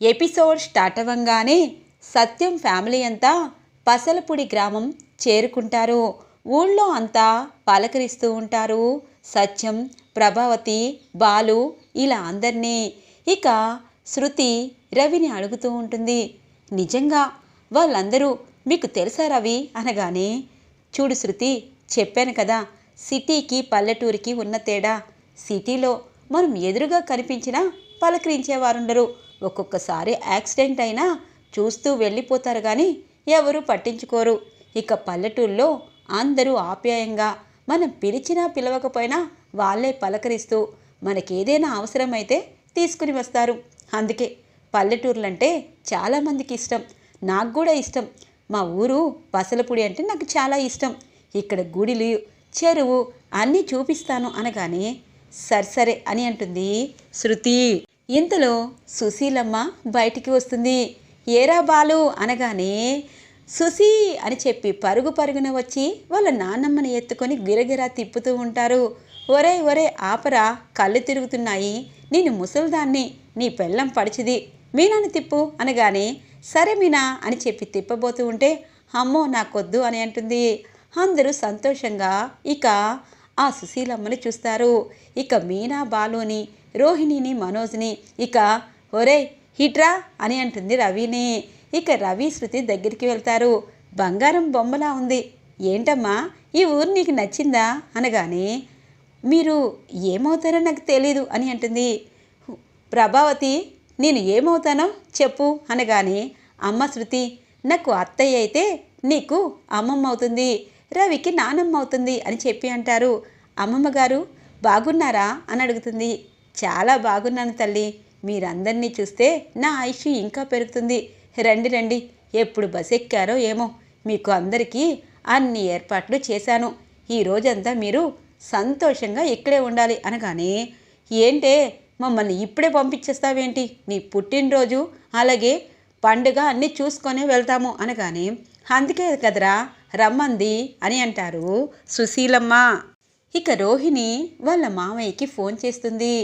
Episode start అవ్వంగానే Satyam family అంతా పసలపూడి గ్రామం చేరుకుంటారు. ఊళ్ళో అంతా పలకరిస్తూ ఉంటారు. సత్యం ప్రభావతి బాలు ఇలా అందరినీ. ఇక శృతి రవిని అడుగుతూ ఉంటుంది. నిజంగా వాళ్ళందరూ మీకు తెలుసా రవి అనగానే చూడు శృతి చెప్పాను కదా సిటీకి పల్లెటూరికి ఉన్న తేడా. సిటీలో మనం ఎదురుగా కనిపించినా పలకరించేవారుండరు. ఒక్కొక్కసారి యాక్సిడెంట్ అయినా చూస్తూ వెళ్ళిపోతారు కానీ ఎవరు పట్టించుకోరు. ఇక పల్లెటూళ్ళలో అందరూ ఆప్యాయంగా మనం పిలిచినా పిలవకపోయినా వాళ్ళే పలకరిస్తూ మనకేదైనా అవసరమైతే తీసుకుని వస్తారు. అందుకే పల్లెటూర్లంటే చాలామందికి ఇష్టం. నాకు కూడా ఇష్టం. మా ఊరు పసలపూడి అంటే నాకు చాలా ఇష్టం. ఇక్కడ గుడిలు చెరువు అన్నీ చూపిస్తాను అనగానే సరే సరే అని అంటుంది శృతి. ఇంతలో సుశీలమ్మ బయటికి వస్తుంది. ఏరా బాలు అనగానే సుశీ అని చెప్పి పరుగు పరుగున వచ్చి వాళ్ళ నాన్నమ్మని ఎత్తుకొని గిరగిరా తిప్పుతూ ఉంటారు. ఒరే ఒరే ఆపరా కళ్ళు తిరుగుతున్నాయి. నేను ముసలిదాన్ని నీ పెళ్ళం పడిచిది. మీనాని తిప్పు అనగానే సరే మీనా అని చెప్పి తిప్పబోతూ ఉంటే అమ్మో నాకొద్దు అని అంటుంది. అందరూ సంతోషంగా ఇక ఆ సుశీలమ్మని చూస్తారు. ఇక మీనా బాలుని రోహిణిని మనోజ్ని ఇక ఒరే హిట్రా అని అంటుంది రవిని. ఇక రవి శృతి దగ్గరికి వెళ్తారు. బంగారం బొమ్మలా ఉంది. ఏంటమ్మా ఈ ఊరు నీకు నచ్చిందా? అనగానే మీరు ఏమవుతారో నాకు తెలీదు అని అంటుంది. ప్రభావతి నేను ఏమవుతానో చెప్పు అనగానే అమ్మ శృతి నాకు అత్తయ్య అయితే నీకు అమ్మమ్మ అవుతుంది. రవికి నానమ్మ అవుతుంది అని చెప్పి అంటారు. అమ్మమ్మ గారు బాగున్నారా? అని అడుగుతుంది. చాలా బాగున్నాను తల్లి. మీరందరినీ చూస్తే నా ఆయుష్ ఇంకా పెరుగుతుంది. రండి రండి. ఎప్పుడు బస్ ఎక్కారో ఏమో. మీకు అందరికీ అన్ని ఏర్పాట్లు చేశాను. ఈ రోజంతా మీరు సంతోషంగా ఇక్కడే ఉండాలి అనగానే ఏంటే మమ్మల్ని ఇప్పుడే పంపించేస్తావేంటి? నీ పుట్టినరోజు అలాగే పండుగ అన్నీ చూసుకొని వెళ్తాము అనగానే అందుకే కదరా రమ్మంది అని అంటారు సుశీలమ్మ. ఇక రోహిణి వాళ్ళ మామయ్యకి ఫోన్ చేస్తుంది.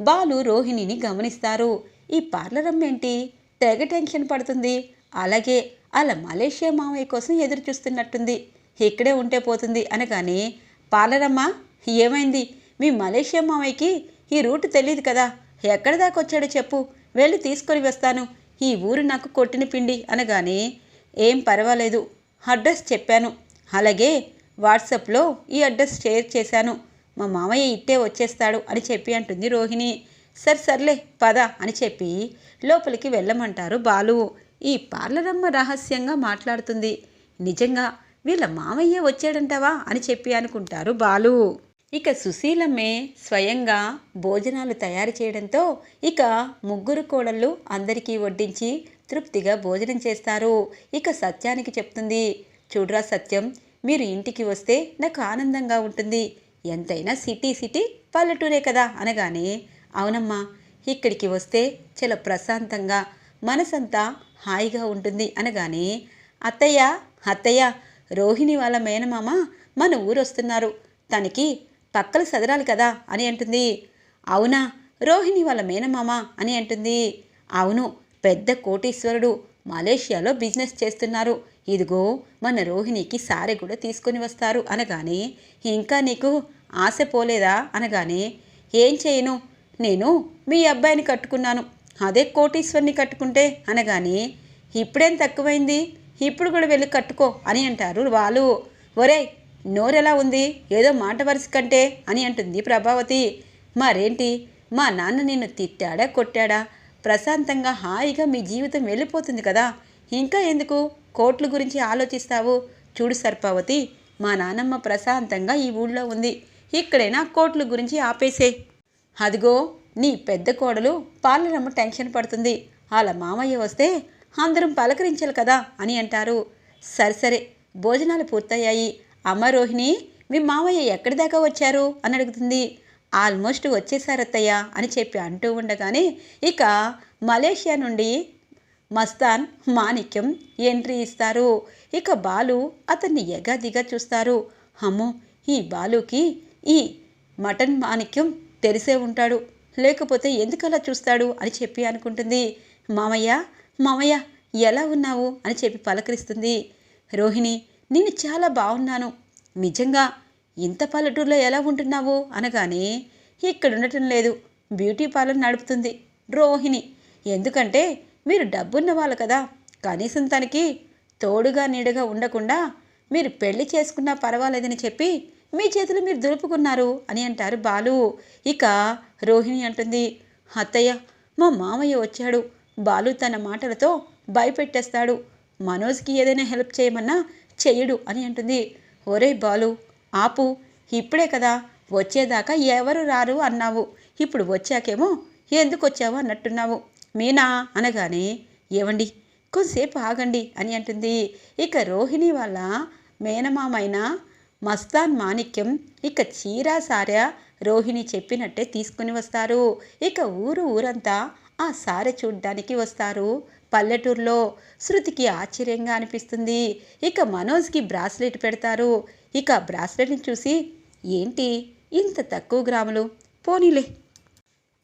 బాలు రోహిణిని గమనిస్తారు. ఈ పార్లర్ అమ్మ ఏంటి? తెగ టెన్షన్ పడుతుంది. అలాగే అలా మలేషియా మామయ్య కోసం ఎదురు చూస్తున్నట్టుంది. ఇక్కడే ఉంటే పోతుంది అనగానే పార్లరమ్మ ఏమైంది? మీ మలేషియా మామయ్యకి ఈ రూట్ తెలియదు కదా. ఎక్కడి దాకా వచ్చాడో చెప్పు. వెళ్ళి తీసుకొని వస్తాను. ఈ ఊరు నాకు కొట్టిన పిండి. అనగానే ఏం పర్వాలేదు. అడ్రస్ చెప్పాను. అలాగే వాట్సాప్లో ఈ అడ్రస్ షేర్ చేశాను. మా మామయ్య ఇట్టే వచ్చేస్తాడు అని చెప్పి అంటుంది రోహిణి. సరే సర్లే పద అని చెప్పి లోపలికి వెళ్ళమంటారు బాలు. ఈ పార్లరమ్మ రహస్యంగా మాట్లాడుతుంది. నిజంగా వీళ్ళ మామయ్య వచ్చాడంటవా అని చెప్పి అనుకుంటారు బాలు. ఇక సుశీలమ్మే స్వయంగా భోజనాలు తయారు చేయడంతో ఇక ముగ్గురు కోడళ్ళు అందరికీ వడ్డించి తృప్తిగా భోజనం చేస్తారు. ఇక సత్యానికి చెప్తుంది చూడ్రా సత్యం మీరు ఇంటికి వస్తే నాకు ఆనందంగా ఉంటుంది. ఎంతైనా సిటీ సిటీ పల్లెటూరే కదా అనగానే అవునమ్మా ఇక్కడికి వస్తే చాలా ప్రశాంతంగా మనసంతా హాయిగా ఉంటుంది అనగానే అత్తయ్య అత్తయ్య రోహిణి వాళ్ళ మేనమామ మన ఊరు వస్తున్నారు. తనకి పక్కలు సదరాలి కదా అని అంటుంది. అవునా రోహిణి వాళ్ళ మేనమామ అని అంటుంది. అవును పెద్ద కోటీశ్వరుడు మలేషియాలో బిజినెస్ చేస్తున్నారు. ఇదిగో మన రోహిణికి సారె కూడా తీసుకొని వస్తారు అనగానే ఇంకా నీకు ఆశ పోలేదా? అనగానే ఏం చేయను నేను మీ అబ్బాయిని కట్టుకున్నాను. అదే కోటీశ్వరిని కట్టుకుంటే అనగానే ఇప్పుడేం తక్కువైంది? ఇప్పుడు కూడా వెళ్ళి కట్టుకో అని అంటారు వాళ్ళు. ఒరే నోరెలా ఉంది? ఏదో మాట వరుస కంటే అని అంటుంది ప్రభావతి. మరేంటి? మా నాన్న నిన్ను తిట్టాడా కొట్టాడా? ప్రశాంతంగా హాయిగా మీ జీవితం వెళ్ళిపోతుంది కదా. ఇంకా ఎందుకు? కోట్ల గురించి ఆలోచిస్తావు? చూడు సర్పావతి మా నానమ్మ ప్రశాంతంగా ఈ ఊళ్ళో ఉంది. ఇక్కడైనా కోట్ల గురించి ఆపేసే. అదిగో నీ పెద్ద కోడలు పాలనమ్మ టెన్షన్ పడుతుంది. వాళ్ళ మామయ్య వస్తే అందరం పలకరించాలి కదా అని అంటారు. సరే సరే భోజనాలు పూర్తయ్యాయి. అమ్మ రోహిణి మీ మామయ్య ఎక్కడి దాకా వచ్చారు? అని అడుగుతుంది. ఆల్మోస్ట్ వచ్చేసారత్తయ్య అని చెప్పి అంటూ ఉండగానే ఇక మలేషియా నుండి మస్తాన్ మాణిక్యం ఎంట్రీ ఇస్తారు. ఇక బాలు అతన్ని ఎగాదిగా చూస్తారు. అమ్మో ఈ బాలుకి ఈ మటన్ మాణిక్యం తెలిసే ఉంటాడు. లేకపోతే ఎందుకలా చూస్తాడు అని చెప్పి అనుకుంటుంది. మామయ్య మామయ్య ఎలా ఉన్నావు? అని చెప్పి పలకరిస్తుంది. రోహిణి నేను చాలా బాగున్నాను. నిజంగా ఇంత పల్లెటూరులో ఎలా ఉంటున్నావు? అనగానే ఇక్కడ ఉండటం లేదు. బ్యూటీ పార్లర్ నడుపుతుంది. రోహిణి ఎందుకంటే మీరు డబ్బున్న వాళ్ళు కదా. కనీసం తనకి తోడుగా నీడగా ఉండకుండా మీరు పెళ్ళి చేసుకున్నా పర్వాలేదని చెప్పి మీ చేతులు మీరు దులుపుకున్నారు అని అంటారు బాలు. ఇక రోహిణి అంటుంది అత్తయ్య మా మామయ్య వచ్చాడు. బాలు తన మాటలతో భయపెట్టేస్తాడు. మనోజ్కి ఏదైనా హెల్ప్ చేయమన్నా చెయ్యడు అని అంటుంది. ఒరే బాలు ఆపు ఇప్పుడే కదా వచ్చేదాకా ఎవరు రారు అన్నావు. ఇప్పుడు వచ్చాకేమో ఎందుకు వచ్చావు అన్నట్టున్నావు. మీనా అనగానే ఏవండి కొద్దిసేపు ఆగండి అని అంటుంది. ఇక రోహిణి వాళ్ళ మేనమామైన మస్తాన్ మాణిక్యం ఇక చీర సారా రోహిణి చెప్పినట్టే తీసుకుని వస్తారు. ఇక ఊరు ఊరంతా ఆ సారె చూడ్డానికి వస్తారు. పల్లెటూరులో శృతికి ఆశ్చర్యంగా అనిపిస్తుంది. ఇక మనోజ్కి బ్రాస్లెట్ పెడతారు. ఇక బ్రాస్లెట్ని చూసి ఏంటి? ఇంత తక్కువ గ్రాములు? పోనీలే.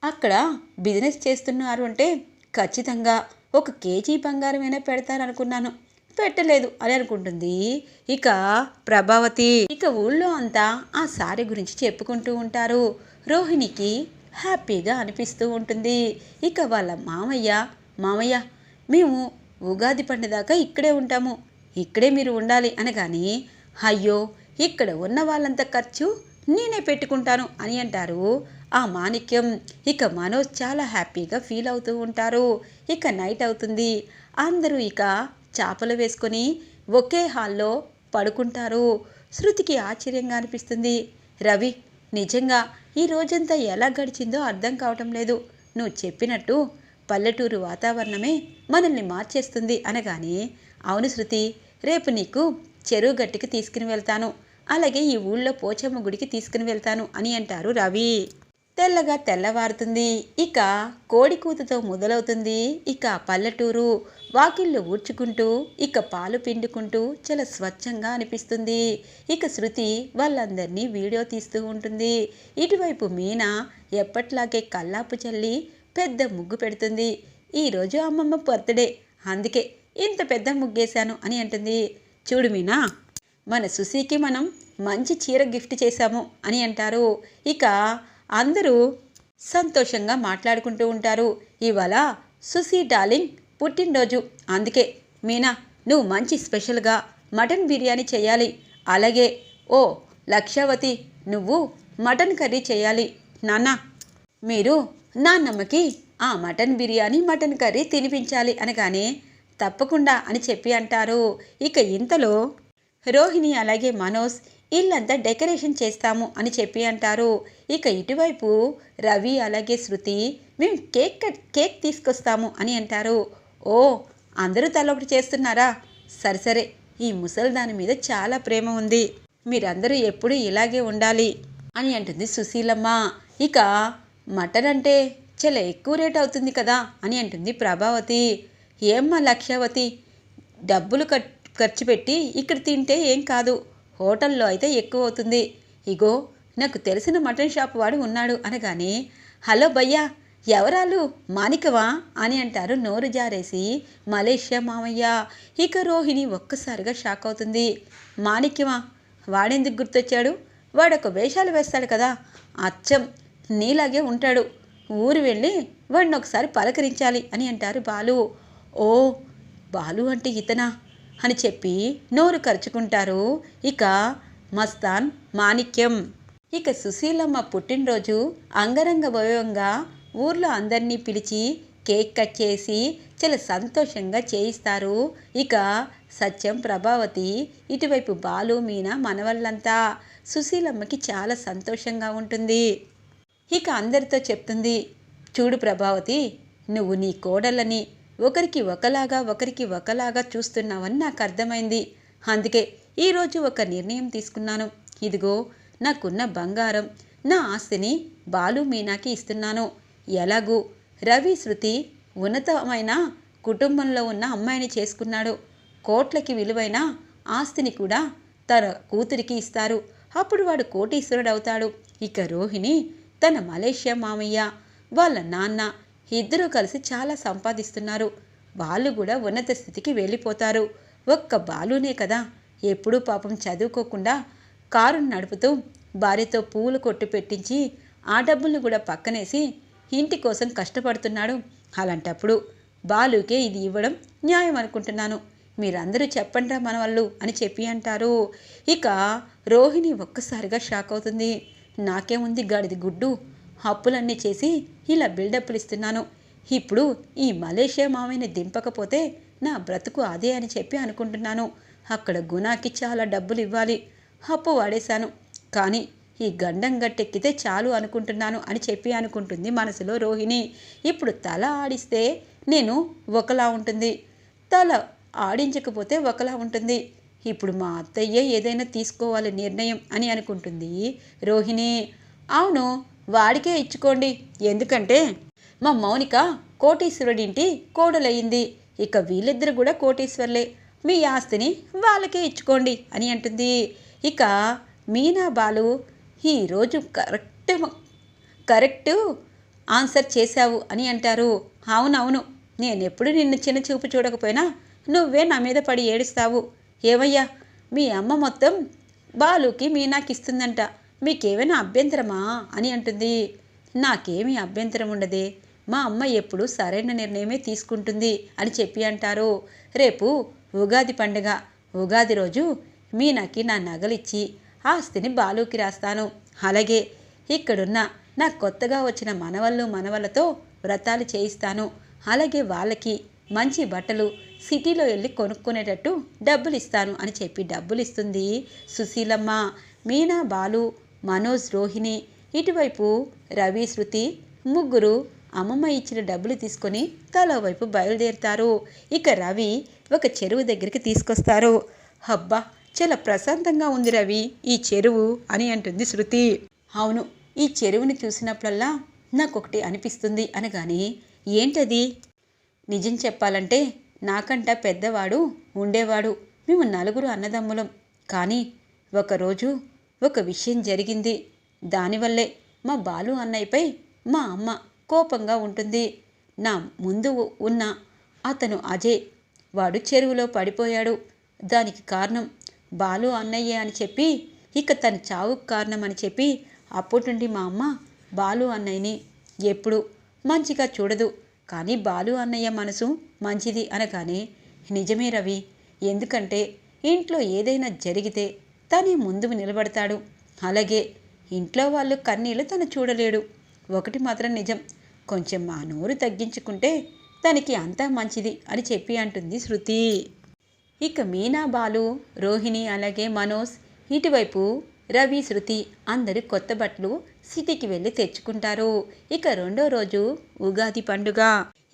అక్కడ బిజినెస్ చేస్తున్నారు అంటే ఖచ్చితంగా ఒక కేజీ బంగారమైనా పెడతారనుకున్నాను. పెట్టలేదు. అని అనుకుంటుంది. ఇక ప్రభావతి ఇక ఊళ్ళో అంతా ఆ సారీ గురించి చెప్పుకుంటూ ఉంటారు. రోహిణికి హ్యాపీగా అనిపిస్తూ ఉంటుంది. ఇక వాళ్ళ మామయ్య మామయ్య మేము ఉగాది పండుదాకా ఇక్కడే ఉంటాము. ఇక్కడే మీరు ఉండాలి అనగాని అయ్యో ఇక్కడ ఉన్న వాళ్ళంత ఖర్చు నేనే పెట్టుకుంటాను అని అంటారు. ఆ మాణిక్యం ఇక మనోజ్ చాలా హ్యాపీగా ఫీల్ అవుతూ ఉంటారు. ఇక నైట్ అవుతుంది. అందరూ ఇక చేపలు వేసుకొని ఒకే హాల్లో పడుకుంటారు. శృతికి ఆశ్చర్యంగా అనిపిస్తుంది. రవి నిజంగా ఈ రోజంతా ఎలా గడిచిందో అర్థం కావటం లేదు. నువ్వు చెప్పినట్టు పల్లెటూరు వాతావరణమే మనల్ని మార్చేస్తుంది అనగానే అవును శృతి రేపు నీకు చెరువు గట్టికి తీసుకుని వెళ్తాను. అలాగే ఈ ఊళ్ళో పోచమ్మ గుడికి తీసుకుని వెళ్తాను అని అంటారు రవి. తెల్లగా తెల్లవారుతుంది. ఇక కోడికూతతో మొదలవుతుంది. ఇక పల్లెటూరు. వాకిళ్ళు ఊడ్చుకుంటూ ఇక పాలు పిండుకుంటూ చాలా స్వచ్ఛంగా అనిపిస్తుంది. ఇక శృతి వాళ్ళందరినీ వీడియో తీస్తూ ఉంటుంది. ఇటువైపు మీనా ఎప్పట్లాగే కల్లాపు చల్లి పెద్ద ముగ్గు పెడుతుంది. ఈరోజు అమ్మమ్మ బర్త్డే. అందుకే ఇంత పెద్ద ముగ్గేశాను అని అంటుంది. చూడు మీనా మన సుశీకి మనం మంచి చీర గిఫ్ట్ చేశాము అని అంటారు. ఇక అందరూ సంతోషంగా మాట్లాడుకుంటూ ఉంటారు. ఇవాళ సుశీ డార్లింగ్ పుట్టినరోజు. అందుకే మీనా నువ్వు మంచి స్పెషల్గా మటన్ బిర్యానీ చేయాలి. అలాగే ఓ లక్షావతి నువ్వు మటన్ కర్రీ చేయాలి. నాన్న మీరు నాన్నమ్మకి ఆ మటన్ బిర్యానీ మటన్ కర్రీ తినిపించాలి అనగానే తప్పకుండా అని చెప్పి అంటారు. ఇక ఇంతలో రోహిణి అలాగే మనోజ్ ఇల్లంతా డెకరేషన్ చేస్తాము అని చెప్పి అంటారు. ఇక ఇటువైపు రవి అలాగే శృతి మేము కేక్ కట్ కేక్ తీసుకొస్తాము అని అంటారు. ఓ అందరూ తలొకటి చేస్తున్నారా? సరే సరే ఈ ముసల్దాని మీద చాలా ప్రేమ ఉంది. మీరందరూ ఎప్పుడూ ఇలాగే ఉండాలి అని అంటుంది సుశీలమ్మ. ఇక మటన్ అంటే చాలా ఎక్కువ రేట్ అవుతుంది కదా అని అంటుంది ప్రభావతి. ఏమ్మా లక్ష్యావతి? డబ్బులు ఖర్చు పెట్టి ఇక్కడ తింటే ఏం కాదు. హోటల్లో అయితే ఎక్కువ అవుతుంది. ఇగో నాకు తెలిసిన మటన్ షాప్ వాడు ఉన్నాడు అనగానే హలో భయ్యా ఎవరాలు మాణికవా? అని అంటారు నోరు జారేసి మలేషియా మామయ్య. ఇక రోహిణి ఒక్కసారిగా షాక్ అవుతుంది. మాణిక్యమా? వాడెందుకు గుర్తొచ్చాడు? వాడొక వేషాలు వేస్తాడు కదా. అచ్చం నీలాగే ఉంటాడు. ఊరు వెళ్ళి వాడిని ఒకసారి పలకరించాలి అని అంటారు బాలు. ఓ బాలు అంటే ఇతనా? అని చెప్పి నోరు ఖర్చుకుంటారు ఇక మస్తాన్ మాణిక్యం. ఇక సుశీలమ్మ పుట్టినరోజు అంగరంగ వైభవంగా ఊర్లో అందరినీ పిలిచి కేక్ కట్ చేసి చాలా సంతోషంగా చేయిస్తారు. ఇక సత్యం ప్రభావతి ఇటువైపు బాలు మీన మనవళ్ళంతా సుశీలమ్మకి చాలా సంతోషంగా ఉంటుంది. ఇక అందరితో చెప్తుంది చూడు ప్రభావతి నువ్వు నీ కోడలని ఒకరికి ఒకలాగా ఒకరికి ఒకలాగా చూస్తున్నావని నాకు అర్థమైంది. అందుకే ఈరోజు ఒక నిర్ణయం తీసుకున్నాను. ఇదిగో నాకున్న బంగారం నా ఆస్తిని బాలు మీనాకి ఇస్తున్నాను. ఎలాగూ? రవి శృతి ఉన్నతమైన కుటుంబంలో ఉన్న అమ్మాయిని చేసుకున్నాడు. కోట్లకి విలువైన ఆస్తిని కూడా తన కూతురికి ఇస్తారు. అప్పుడు వాడు కోటీశ్వరుడు అవుతాడు ఇక రోహిణి తన మలేషియా మామయ్య వాళ్ళ నాన్న ఇద్దరూ కలిసి చాలా సంపాదిస్తున్నారు. వాళ్ళు కూడా ఉన్నత స్థితికి వెళ్ళిపోతారు. ఒక్క బాలునే కదా. ఎప్పుడూ పాపం చదువుకోకుండా కారును నడుపుతూ భార్యతో పూలు కొట్టు పెట్టించి ఆ డబ్బుల్ని కూడా పక్కనేసి ఇంటి కోసం కష్టపడుతున్నాడు. అలాంటప్పుడు బాలుకే ఇది ఇవ్వడం న్యాయం అనుకుంటున్నాను. మీరందరూ చెప్పండిరా మన వాళ్ళు అని చెప్పి అంటారు. ఇక రోహిణి ఒక్కసారిగా షాక్ అవుతుంది. నాకేముంది గాడిది గుడ్డు? అప్పులన్నీ చేసి ఇలా బిల్డప్లు ఇస్తున్నాను. ఇప్పుడు ఈ మలేషియా మామయ్యని దింపకపోతే నా బ్రతుకు అదే అని చెప్పి అనుకుంటున్నాను. అక్కడ గుణాకి చాలా డబ్బులు ఇవ్వాలి. అప్పు వాడేశాను. కానీ ఈ గండం గట్టెక్కితే చాలు అనుకుంటున్నాను అని చెప్పి అనుకుంటుంది మనసులో రోహిణి. ఇప్పుడు తల ఆడిస్తే నేను ఒకలా ఉంటుంది. తల ఆడించకపోతే ఒకలా ఉంటుంది. ఇప్పుడు మా అత్తయ్య ఏదైనా తీసుకోవాలి నిర్ణయం అని అనుకుంటుంది రోహిణి. అవును వాడికే ఇచ్చుకోండి. ఎందుకంటే మా మౌనిక కోటీశ్వరుడింటి కోడలయ్యింది ఇక వీళ్ళిద్దరు కూడా కోటీశ్వర్లే. మీ ఆస్తిని వాళ్ళకే ఇచ్చుకోండి అని అంటుంది. ఇక మీనా బాలు ఈరోజు కరెక్ట్ కరెక్ట్ ఆన్సర్ చేశావు అని అంటారు. అవునవును నేనెప్పుడు నిన్ను చిన్న చూపు చూడకపోయినా నువ్వే నా మీద పడి ఏడుస్తావు. ఏమయ్యా మీ అమ్మ మొత్తం బాలుకి మీనాకి ఇస్తుందంట మీకేమైనా అభ్యంతరమా? అని అంటుంది. నాకేమీ అభ్యంతరం ఉండదే. మా అమ్మ ఎప్పుడు సరైన నిర్ణయమే తీసుకుంటుంది అని చెప్పి అంటారు. రేపు ఉగాది పండుగ. ఉగాది రోజు మీనాకి నా నగలిచ్చి ఆస్తిని బాలుకి రాస్తాను. అలాగే ఇక్కడున్న నా కొత్తగా వచ్చిన మనవళ్ళు మనవలతో వ్రతాలు చేయిస్తాను. అలాగే వాళ్ళకి మంచి బట్టలు సిటీలో వెళ్ళి కొనుక్కునేటట్టు డబ్బులు ఇస్తాను అని చెప్పి డబ్బులు ఇస్తుంది సుశీలమ్మ. మీనా బాలు మనోజ్ రోహిణి. ఇటువైపు రవి శృతి ముగ్గురు అమ్మమ్మ ఇచ్చిన డబ్బులు తీసుకొని తలో వైపు బయలుదేరుతారు. ఇక రవి ఒక చెరువు దగ్గరికి తీసుకొస్తారు. హబ్బా చాలా ప్రశాంతంగా ఉంది రవి. ఈ చెరువు అని అంటుంది శృతి. అవును ఈ చెరువుని చూసినప్పుడల్లా నాకొకటి అనిపిస్తుంది అనగాని ఏంటది? నిజం చెప్పాలంటే నాకంట పెద్దవాడు ఉండేవాడు. మేము నలుగురు అన్నదమ్ములం. కానీ ఒకరోజు ఒక విషయం జరిగింది. దానివల్లే మా బాలు అన్నయ్యపై మా అమ్మ కోపంగా ఉంటుంది. నా ముందు ఉన్న అతను అజయ్. వాడు చెరువులో పడిపోయాడు. దానికి కారణం బాలు అన్నయ్య అని చెప్పి ఇక తన చావుకు కారణం అని చెప్పి అప్పటి నుండి మా అమ్మ బాలు అన్నయ్యని ఎప్పుడు మంచిగా చూడదు. కానీ బాలు అన్నయ్య మనసు మంచిది అనగానే నిజమే రవి. ఎందుకంటే ఇంట్లో ఏదైనా జరిగితే తనే ముందు నిలబడతాడు. అలాగే ఇంట్లో వాళ్ళు కన్నీళ్ళు తను చూడలేడు. ఒకటి మాత్రం నిజం కొంచెం మా నోరు తగ్గించుకుంటే తనకి అంతా మంచిది అని చెప్పి అంటుంది శృతి. ఇక మీనా బాలు రోహిణి అలాగే మనోజ్ ఇటువైపు రవి శృతి అందరూ కొత్త బట్టలు సిటీకి వెళ్ళి తెచ్చుకుంటారు. ఇక రెండో రోజు ఉగాది పండుగ.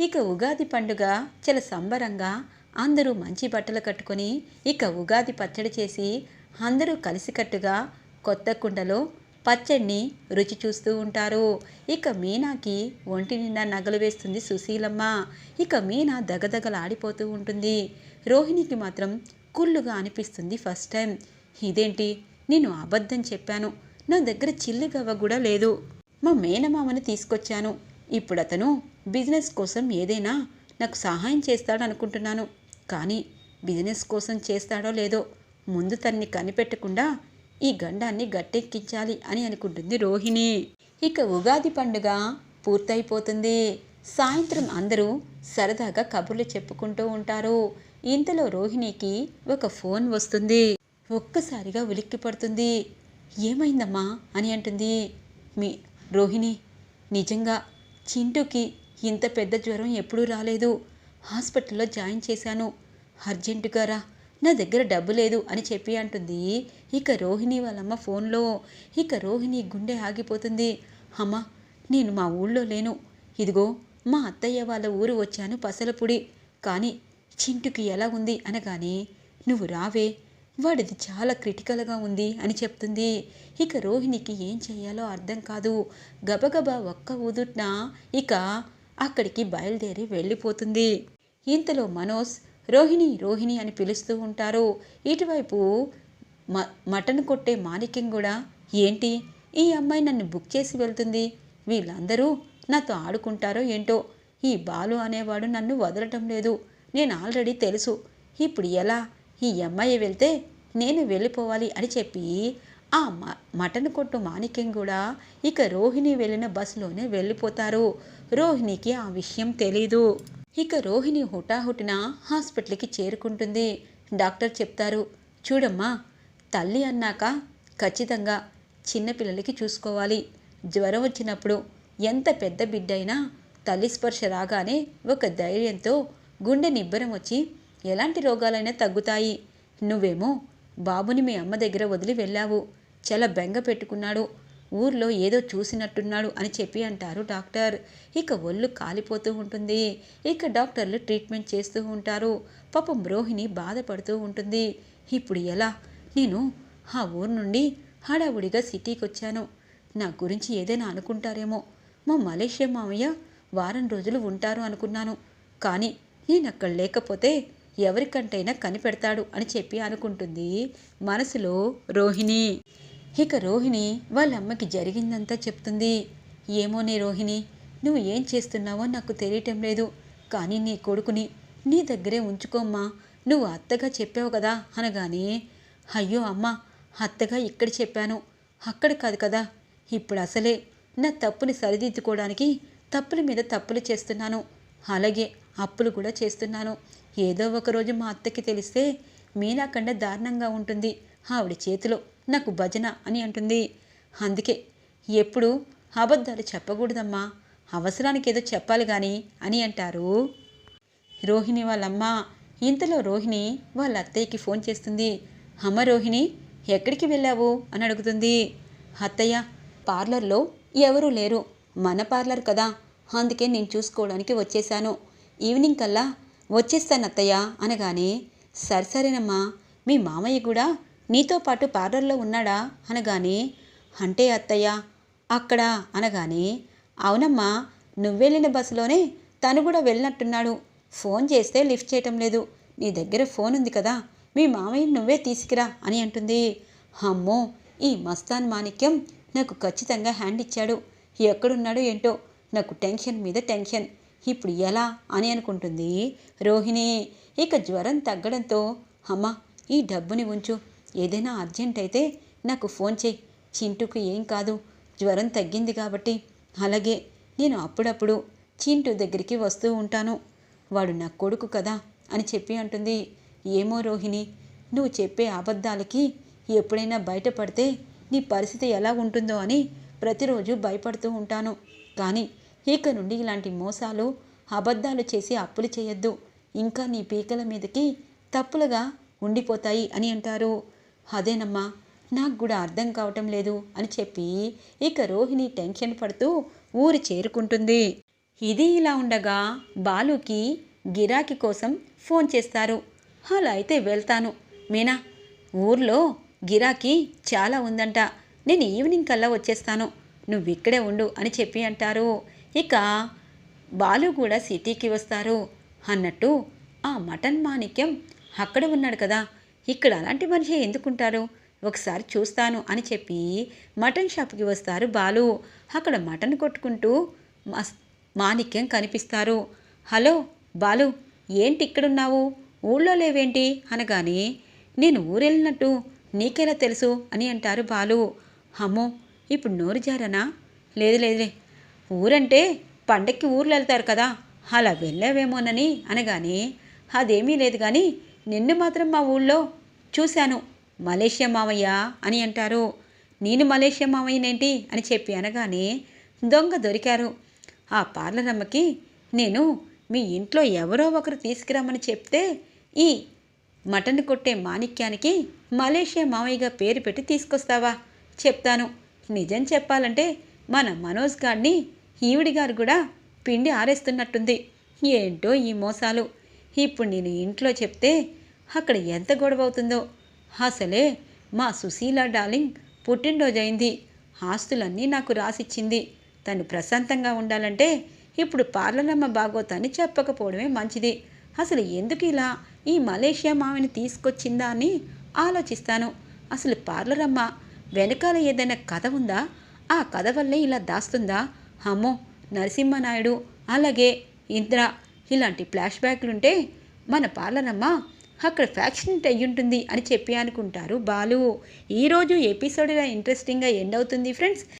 ఇక ఉగాది పండుగ చాలా సంబరంగా అందరూ మంచి బట్టలు కట్టుకొని ఇక ఉగాది పచ్చడి చేసి అందరూ కలిసికట్టుగా కొత్త కుండలో పచ్చడిని రుచి చూస్తూ ఉంటారు. ఇక మీనాకి ఒంటి నిండా నగలు వేస్తుంది సుశీలమ్మ. ఇక మీనా దగదగలాడిపోతూ ఉంటుంది. రోహిణికి మాత్రం కుళ్ళుగా అనిపిస్తుంది ఫస్ట్ టైం. ఇదేంటి? నేను అబద్ధం చెప్పాను. నా దగ్గర చిల్లిగవ్వ కూడా లేదు. మా మేనమామని తీసుకొచ్చాను. ఇప్పుడు అతను బిజినెస్ కోసం ఏదైనా నాకు సహాయం చేస్తాడనుకుంటున్నాను. కానీ బిజినెస్ కోసం చేస్తాడో లేదో ముందు తన్ని కనిపెట్టకుండా ఈ గండాన్ని గట్టెక్కించాలి అని అనుకుంటుంది రోహిణి. ఇక ఉగాది పండుగ పూర్తయిపోతుంది. సాయంత్రం అందరూ సరదాగా కబుర్లు చెప్పుకుంటూ ఉంటారు. ఇంతలో రోహిణికి ఒక ఫోన్ వస్తుంది. ఒక్కసారిగా ఉలిక్కి పడుతుంది. ఏమైందమ్మా అని అంటుంది. మీ రోహిణి నిజంగా చింటూకి ఇంత పెద్ద జ్వరం ఎప్పుడూ రాలేదు. హాస్పిటల్లో జాయిన్ చేశాను. అర్జెంటుగా రా నా దగ్గర డబ్బు లేదు అని చెప్పి అంటుంది. ఇక రోహిణి వాళ్ళమ్మ ఫోన్లో ఇక రోహిణి గుండె ఆగిపోతుంది. అమ్మ నేను మా ఊళ్ళో లేను. ఇదిగో మా అత్తయ్య వాళ్ళ ఊరు వచ్చాను పసలపుడి. కానీ చింటుకి ఎలా ఉంది అనగానే నువ్వు రావే వాడిది చాలా క్రిటికల్గా ఉంది అని చెప్తుంది. ఇక రోహిణికి ఏం చేయాలో అర్థం కాదు. గబగబా ఒక్క ఊదుట్నా ఇక అక్కడికి బయలుదేరి వెళ్ళిపోతుంది. ఇంతలో మనోజ్ రోహిణి రోహిణి అని పిలుస్తూ ఉంటారు. ఇటువైపు మ మటన్ కొట్టే మాణిక్యం కూడా ఏంటి? ఈ అమ్మాయి నన్ను బుక్ చేసి వెళ్తుంది. వీళ్ళందరూ నాతో ఆడుకుంటారో ఏంటో? ఈ బాలు అనేవాడు నన్ను వదలటం లేదు. నేను ఆల్రెడీ తెలుసు. ఇప్పుడు ఎలా? ఈ అమ్మాయి వెళ్తే నేను వెళ్ళిపోవాలి అని చెప్పి ఆ మ మటన్ కొట్టు మాణిక్యం కూడా ఇక రోహిణి వెళ్ళిన బస్సులోనే వెళ్ళిపోతారు. రోహిణికి ఆ విషయం తెలీదు. ఇక రోహిణి హుటాహుటిన హాస్పిటల్కి చేరుకుంటుంది. డాక్టర్ చెప్తారు చూడమ్మా తల్లి అన్నాక ఖచ్చితంగా చిన్నపిల్లలకి చూసుకోవాలి. జ్వరం వచ్చినప్పుడు ఎంత పెద్ద బిడ్డైనా తల్లి స్పర్శ రాగానే ఒక ధైర్యంతో గుండె నిబ్బరం వచ్చి ఎలాంటి రోగాలైనా తగ్గుతాయి. నువ్వేమో బాబుని మీ అమ్మ దగ్గర వదిలి వెళ్ళావు. చాలా బెంగ పెట్టుకున్నాడు. ఊర్లో ఏదో చూసినట్టున్నాడు అని చెప్పి అంటారు డాక్టర్. ఇక ఒళ్ళు కాలిపోతూ ఉంటుంది. ఇక డాక్టర్లు ట్రీట్మెంట్ చేస్తూ ఉంటారు. పాపం రోహిణి బాధపడుతూ ఉంటుంది. ఇప్పుడు ఎలా? నేను ఆ ఊరు నుండి హడావుడిగా సిటీకి వచ్చాను. నా గురించి ఏదైనా అనుకుంటారేమో. మా మలేషియా మామయ్య వారం రోజులు ఉంటారు అనుకున్నాను. కానీ నేను అక్కడ లేకపోతే ఎవరికంటైనా కనిపెడతాడు అని చెప్పి అనుకుంటుంది మనసులో రోహిణి. ఇక రోహిణి వాళ్ళ అమ్మకి జరిగిందంతా చెప్తుంది. ఏమోనే రోహిణి నువ్వు ఏం చేస్తున్నావో నాకు తెలియటం లేదు. కానీ నీ కొడుకుని నీ దగ్గరే ఉంచుకోమ్మా. నువ్వు అత్తగా చెప్పావు కదా అనగానే అయ్యో అమ్మ అత్తగా ఇక్కడ చెప్పాను. అక్కడ కాదు కదా. ఇప్పుడు అసలే నా తప్పుని సరిదిద్దుకోవడానికి తప్పుల మీద తప్పులు చేస్తున్నాను. అలాగే అప్పులు కూడా చేస్తున్నాను. ఏదో ఒక రోజు మా అత్తకి తెలిస్తే మీనాకండ దారుణంగా ఉంటుంది. ఆవిడ చేతిలో నాకు భజన అని అంటుంది. అందుకే ఎప్పుడు అబద్ధాలు చెప్పకూడదమ్మా. అవసరానికి ఏదో చెప్పాలి కానీ అని అంటారు. రోహిణి వాళ్ళమ్మ. ఇంతలో రోహిణి వాళ్ళ అత్తయ్యకి ఫోన్ చేస్తుంది. అమ్మ రోహిణి ఎక్కడికి వెళ్ళావు? అని అడుగుతుంది. అత్తయ్య పార్లర్లో ఎవరూ లేరు. మన పార్లర్ కదా. అందుకే నేను చూసుకోవడానికి వచ్చేసాను ఈవినింగ్ కల్లా వచ్చేస్తాను అత్తయ్య అనగానే సరిసరేనమ్మా మీ మామయ్య కూడా నీతో పాటు పార్లర్లో ఉన్నాడా? అనగానే అంటే అత్తయ్య అక్కడ అనగానే అవునమ్మా నువ్వెళ్ళిన బస్సులోనే తను కూడా వెళ్ళినట్టున్నాడు. ఫోన్ చేస్తే లిఫ్ట్ చేయటం లేదు. నీ దగ్గర ఫోన్ ఉంది కదా మీ మామయ్య నువ్వే తీసుకురా అని అంటుంది. అమ్మో ఈ మస్తాన్ మాణిక్యం నాకు ఖచ్చితంగా హ్యాండ్ ఇచ్చాడు. ఎక్కడున్నాడో ఏంటో నాకు టెన్షన్ మీద టెన్షన్. ఇప్పుడు ఎలా అని అనుకుంటుంది రోహిణి. ఇక జ్వరం తగ్గడంతో అమ్మ ఈ డబ్బుని ఉంచు. ఏదైనా అర్జెంట్ అయితే నాకు ఫోన్ చేయి. చింటుకు ఏం కాదు. జ్వరం తగ్గింది కాబట్టి. అలాగే నేను అప్పుడప్పుడు చింటూ దగ్గరికి వస్తూ ఉంటాను. వాడు నా కొడుకు కదా అని చెప్పి అంటుంది. ఏమో రోహిణి నువ్వు చెప్పే అబద్ధాలకి ఎప్పుడైనా బయటపడితే నీ పరిస్థితి ఎలా ఉంటుందో అని ప్రతిరోజు భయపడుతూ ఉంటాను. కానీ ఇక నుండి ఇలాంటి మోసాలు అబద్ధాలు చేసి అప్పులు చేయొద్దు. ఇంకా నీ పీకల మీదకి తప్పులుగా ఉండిపోతాయి అని అంటారు. అదేనమ్మా నాకు కూడా అర్థం కావటం లేదు అని చెప్పి ఇక రోహిణి టెన్షన్ పడుతూ ఊరు చేరుకుంటుంది. ఇది ఇలా ఉండగా బాలుకి గిరాకీ కోసం ఫోన్ చేస్తారు. అలా అయితే వెళ్తాను. మీనా ఊర్లో గిరాకీ చాలా ఉందంట. నేను ఈవినింగ్ కల్లా వచ్చేస్తాను. నువ్వు ఇక్కడే ఉండు అని చెప్పి అంటారు. ఇక బాలు కూడా సిటీకి వస్తారు. అన్నట్టు ఆ మటన్ మాణిక్యం అక్కడ ఉన్నాడు కదా ఇక్కడ అలాంటి మనిషి ఎందుకుంటారు? ఒకసారి చూస్తాను అని చెప్పి మటన్ షాప్కి వస్తారు బాలు. అక్కడ మటన్ కొట్టుకుంటూ మస్ మాణిక్యం కనిపిస్తారు. హలో బాలు ఏంటి ఇక్కడున్నావు? ఊళ్ళో లేవేంటి? అనగానే నేను ఊరెళ్ళినట్టు నీకెలా తెలుసు? అని అంటారు బాలు. అమ్మో ఇప్పుడు నోరు జారనా? లేదు లేదులే ఊరంటే పండక్కి ఊర్లు వెళ్తారు కదా అలా వెళ్ళావేమోనని అనగానే అదేమీ లేదు కానీ నిన్ను మాత్రం మా ఊళ్ళో చూశాను. మలేషియా మావయ్య అని అంటారు. నేను మలేషియా మావయ్యనేంటి? అని చెప్పి అనగానే దొంగ దొరికారు. ఆ పార్లర్ అమ్మకి నేను మీ ఇంట్లో ఎవరో ఒకరు తీసుకురమ్మని చెప్తే ఈ మటన్ కొట్టే మాణిక్యానికి మలేషియా మావయ్యగా పేరు పెట్టి తీసుకొస్తావా? చెప్తాను. నిజం చెప్పాలంటే మన మనోజ్ గారిని ఈవిడి గారు కూడా పిండి ఆరేస్తున్నట్టుంది. ఏంటో ఈ మోసాలు. ఇప్పుడు నేను ఇంట్లో చెప్తే అక్కడ ఎంత గొడవ అవుతుందో అసలే మా సుశీల డార్లింగ్ పుట్టినరోజు అయింది ఆస్తులన్నీ నాకు రాసిచ్చింది. తను ప్రశాంతంగా ఉండాలంటే ఇప్పుడు పార్లనమ్మ బాగోతాన్ని చెప్పకపోవడమే మంచిది. అసలు ఎందుకు ఇలా? ఈ మలేషియా మామిని తీసుకొచ్చిందా అని ఆలోచిస్తాను. అసలు పార్లరమ్మ వెనకాల ఏదైనా కథ ఉందా? ఆ కథ వల్లే ఇలా దాస్తుందా? అమ్మో! నరసింహనాయుడు అలాగే ఇంద్ర ఇలాంటి ఫ్లాష్ బ్యాక్లుంటే మన పార్లరమ్మ అక్కడ ఫ్యాక్సినెంట్ అయ్యుంటుంది అని చెప్పి అనుకుంటారు బాలు. ఈరోజు ఎపిసోడ్ ఇలా ఇంట్రెస్టింగ్గా ఎండ్ అవుతుంది ఫ్రెండ్స్